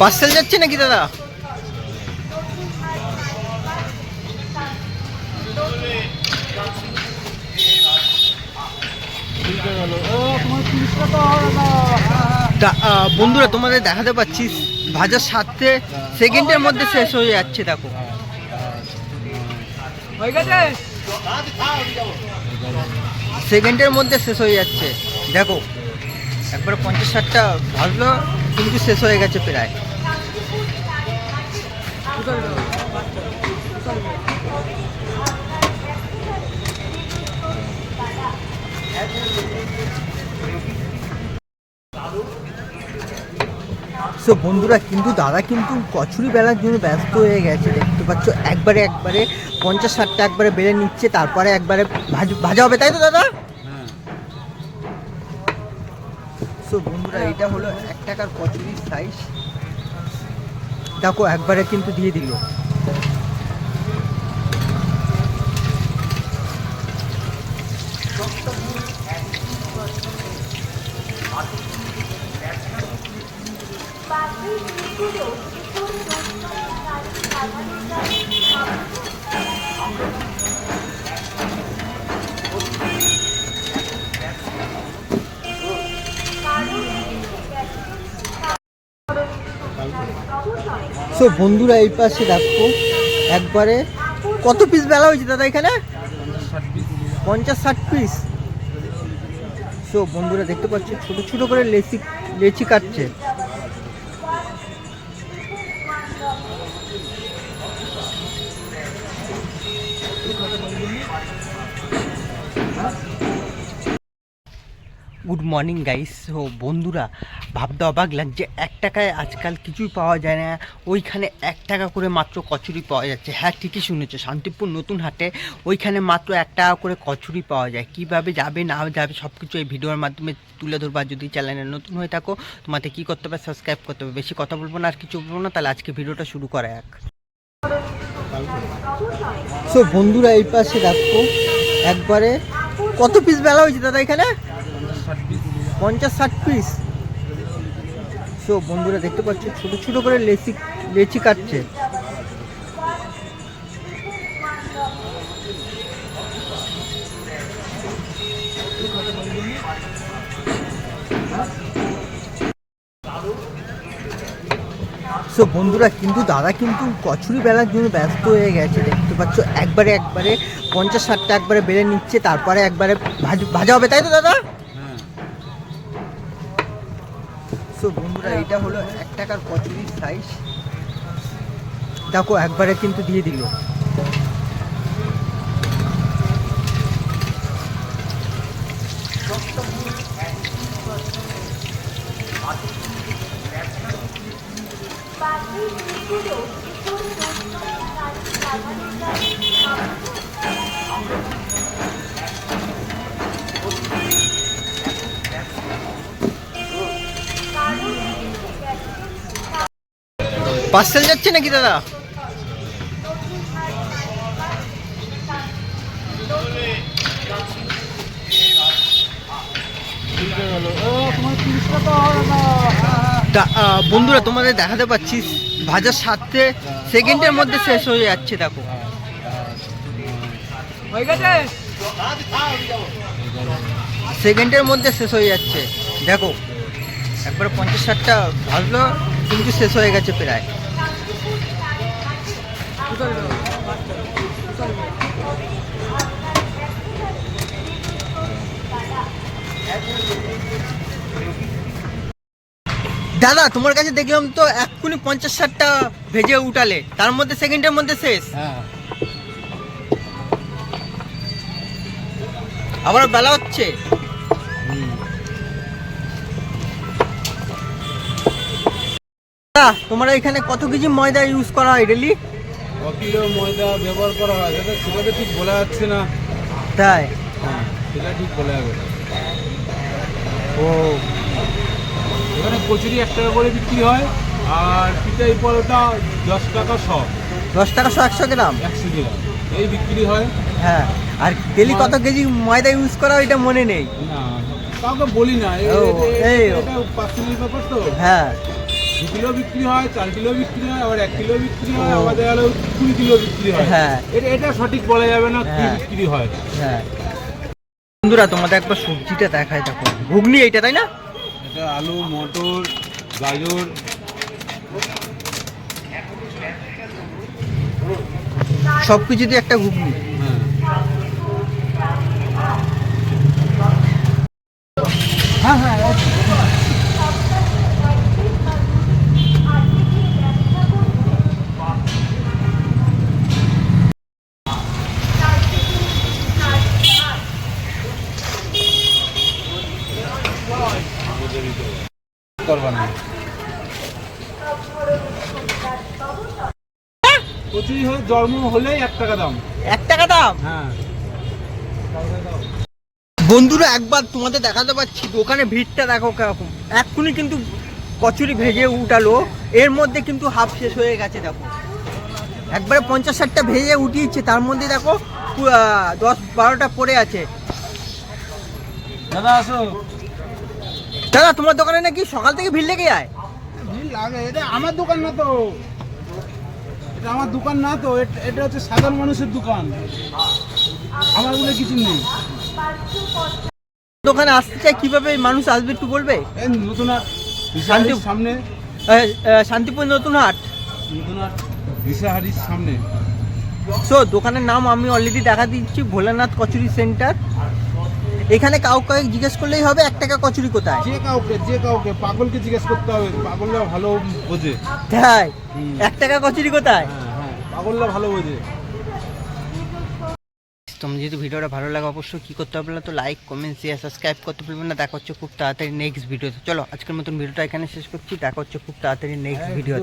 Parcel যাচ্ছে নাকি দাদা? বন্ধুরা, তোমাদের দেখাতে পাচ্ছি ভাজার সাথে সেকেন্ডের মধ্যে শেষ হয়ে যাচ্ছে, দেখো। সেকেন্ডের মধ্যে শেষ হয়ে যাচ্ছে। দেখো, একবার পঞ্চাশ ষাটটা ভাজলো, কিন্তু শেষ হয়ে গেছে প্রায়। সো বন্ধুরা কিন্তু দাদা কিন্তু কচুরি বেলার জন্য ব্যস্ত হয়ে গেছে। দেখতে পাচ্ছ একবারে একবারে পঞ্চাশ ষাটটা একবারে বেড়ে নিচ্ছে তারপরে একবারে ভাজ- ভাজা হবে তাই তো দাদা? সো বন্ধুরা এটা হলো এক টাকার কচুরির সাইজ দেখো একবারে কিন্তু দিয়ে দিল। সো বন্ধুরা, এই পাশে দেখো, একবারে কত পিস বেলা হয়েছে দাদা এখানে? পঞ্চাশ ষাট পিস সো বন্ধুরা, দেখতে পাচ্ছি, ছোট ছোট করে লেচি লেচি কাটছে। গুড মর্নিং গাইস ও বন্ধুরা ভাবতে অবাক লাগছে এক টাকায় আজকাল কিছুই পাওয়া যায় না। ওইখানে এক টাকা করে মাত্র কচুরি পাওয়া যাচ্ছে। হ্যাঁ ঠিকই শুনেছো, শান্তিপুর নতুন হাটে ওইখানে মাত্র এক টাকা করে কচুরি পাওয়া যায়। কীভাবে যাবে, না যাবে সব কিছু এই ভিডিওর মাধ্যমে তুলে ধরবা। যদি চ্যানেলে নতুন হয়ে থাকো, তোমাদের কী করতে হবে? সাবস্ক্রাইব করতে হবে। বেশি কথা বলব না, আর কিছু বলব না, তাহলে আজকে ভিডিওটা শুরু করা এক সো বন্ধুরা, এই পাশে দেখো, একবারে কত পিস বেলা হয়েছে দাদা এখানে? পঞ্চাশ ষাট পিস সো বন্ধুরা, দেখতে পাচ্ছ, ছোট ছোট করে লেচি লেচি কাটছে। সো বন্ধুরা, কিন্তু দাদা কিন্তু কচুরি বেলার জন্য ব্যস্ত হয়ে গেছে। দেখতে পাচ্ছ, একবারে একবারে পঞ্চাশ ষাটটা একবারে বেড়ে নিচ্ছে, তারপরে একবারে ভাজ- ভাজা হবে, তাই তো দাদা? সো বন্ধুরা এটা হলো এক টাকার কচুরির সাইজ দেখো একবারে কিন্তু দিয়ে দিল। পার্সেল যাচ্ছে নাকি দাদা? বন্ধুরা, তোমাদের দেখাতে পাচ্ছি ভাজার সাথে সেকেন্ডের মধ্যে শেষ হয়ে যাচ্ছে, দেখো। সেকেন্ডের মধ্যে শেষ হয়ে যাচ্ছে। দেখো, একবার পঞ্চাশ ষাটটা ভাজলো। কিন্তু শেষ হয়ে গেছে প্রায়। দাদা তোমার কাছে দেখলাম তো এক্ষুনি পঞ্চাশ ষাটটা ভেজে উঠালে। তার মধ্যে সেকেন্ডের মধ্যে শেষ। হ্যাঁ। আবার বেলা হচ্ছে। দাদা, তোমার এখানে কত কেজি ময়দা ইউজ করা হয় ডেলি কিলো ময়দা ব্যবহার করা হয় সেটা সেটা ঠিক বলা যাচ্ছে না। তাই? হ্যাঁ সেটা ঠিক বলা যাবে ও এখানে কচুরি এক টাকা করে বিক্রি হয় আর পিঠাই পরোটা দশ টাকা শ। দশ টাকা শো একশো গ্রাম? একশো গ্রাম এই বিক্রি হয়। হ্যাঁ আর ডেলি কত কেজি ময়দা ইউজ করা এটা মনে নেই। না কাউকে বলি না এই। পার্সোনাল ব্যাপার তো। হ্যাঁ। দু কিলো বিক্রি হয় চার কিলো বিক্রি হয় আবার এক কিলো বিক্রি হয়। আবার দেখা গেলো কুড়ি কিলো বিক্রি হয়। হ্যাঁ। এটা এটা সঠিক বলা যাবে না কি হ্যাঁ। বিক্রি হয়। হ্যাঁ। বন্ধুরা তোমাদের একবার সবজিটা দেখায় দেখো। ঘুগনি এইটা তাই না? এটা আলু মটর গাজর। সব কিছুতে একটা ঘুগনি। হ্যাঁ। হ্যাঁ হ্যাঁ আছে। করবা না। কচুরি হলে জন্ম হলেই এক টাকা দাম। এক টাকা দাম? হ্যাঁ। বন্ধুরা একবার তোমাদের দেখাতে পাচ্ছি দোকানে ভিড়টা দেখো কীরকম। এক্ষুনি কিন্তু কচুরি ভেজে উঠালো। এর মধ্যে কিন্তু হাফ শেষ হয়ে গেছে দেখো। একবারে পঞ্চাশ ষাটটা ভেজে উঠিয়েছে তার মধ্যে দেখো দশ বারোটা পড়ে আছে। দাদা আসো। দাদা তোমার দোকানে নাকি সকাল থেকে ভিড় লেগে যায়? ভিড় লাগে এটা আমার দোকান না তো। এটা আমার দোকান না তো এট- হচ্ছে সাধারণ মানুষের দোকান। আমার বলে কিছু নেই। দোকানে আসতে চাই কীভাবে মানুষ আসবে একটু বলবে? নতুন হাট শান্তি- সামনে। শান্তিপুর নতুন হাট। নতুন হাট দিশাহারির সামনে। সো দোকানের নাম আমি অলরেডি দেখা দিচ্ছি ভোলানাথ কচুরি সেন্টার এখানে কাউকে জিজ্ঞেস করলেই হবে এক টাকা কচুরি কোথায়? যে কাউকে যে কাউকে পাগলকে জিজ্ঞেস করতে হবে পাগলরা ভালো বোঝে। তাই। এক টাকা কচুরি কোথায়? হ্যাঁ হ্যাঁ পাগলরা ভালো বোঝে। তোমার যদি ভিডিওটা ভালো লাগে অবশ্যই কী করতে হবে না তো? লাইক কমেন্ট শেয়ার সাবস্ক্রাইব করতে পারবে না। দেখা হচ্ছে খুব তাড়াতাড়ি নেক্সট ভিডিওতে চলো আজকের মতন ভিডিওটা এখানে শেষ করছি। দেখা হচ্ছে খুব তাড়াতাড়ি নেক্সট ভিডিও